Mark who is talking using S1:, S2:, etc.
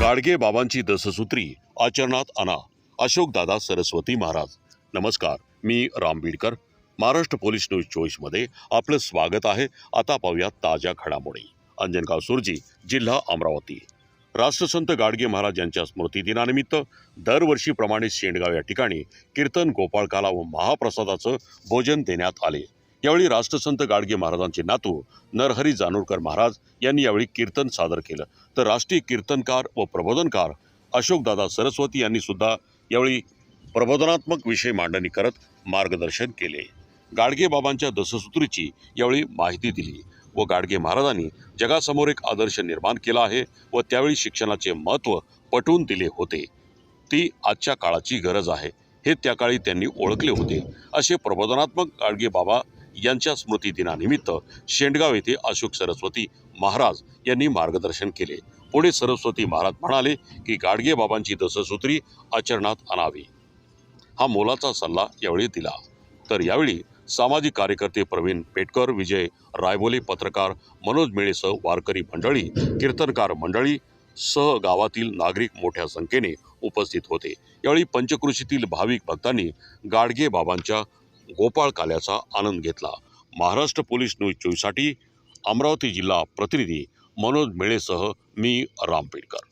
S1: गाडगे बाबांची दससूत्री आचरणात आणा. अशोकदादा सरस्वती महाराज. नमस्कार मी राम बीडकर. महाराष्ट्र पोलीस न्यूज चोवीसमध्ये आपलं स्वागत आहे. आता पाहूया ताज्या घडामोडी. अंजनगाव सुरजी जिल्हा अमरावती. राष्ट्रसंत गाडगे महाराज यांच्या स्मृतिदिनानिमित्त दरवर्षीप्रमाणे शेंडगाव या ठिकाणी कीर्तन गोपाळकाला व महाप्रसादाचं भोजन देण्यात आले. यावेळी राष्ट्रसंत गाडगे महाराजांचे नातू नरहरी जानोरकर महाराज यांनी यावेळी कीर्तन सादर केलं. तर राष्ट्रीय कीर्तनकार व प्रबोधनकार अशोकदादा सरस्वती यांनी सुद्धा यावेळी प्रबोधनात्मक विषय मांडणी करत मार्गदर्शन केले. गाडगे बाबांच्या दससूत्रीची यावेळी माहिती दिली व गाडगे महाराजांनी जगासमोर एक आदर्श निर्माण केला आहे व त्यावेळी शिक्षणाचे महत्त्व पटवून दिले होते. ती आजच्या काळाची गरज आहे हे त्या काळी त्यांनी ओळखले होते. असे प्रबोधनात्मक गाडगे बाबा यांच्या स्मृतिदिनानिमित्त शेंडगाव येथे अशोक सरस्वती महाराज यांनी मार्गदर्शन केले. पुढे सरस्वती महाराज म्हणाले की गाडगे बाबांची दससूत्री आचरणात आणावी. हा मोलाचा सल्ला यावेळी दिला. तर यावेळी सामाजिक कार्यकर्ते प्रवीण पेटकर विजय रायबोले पत्रकार मनोज मेळेसह वारकरी मंडळी कीर्तनकार मंडळी सह गावातील नागरिक मोठ्या संख्येने उपस्थित होते. यावेळी पंचकृषीतील भाविक भक्तांनी गाडगे बाबांच्या गोपाळ काल्याचा आनंद घेतला. महाराष्ट्र पोलीस न्यूज चोवीससाठी अमरावती जिल्हा प्रतिनिधी मनोज मेळेसह मी राम पेडकर.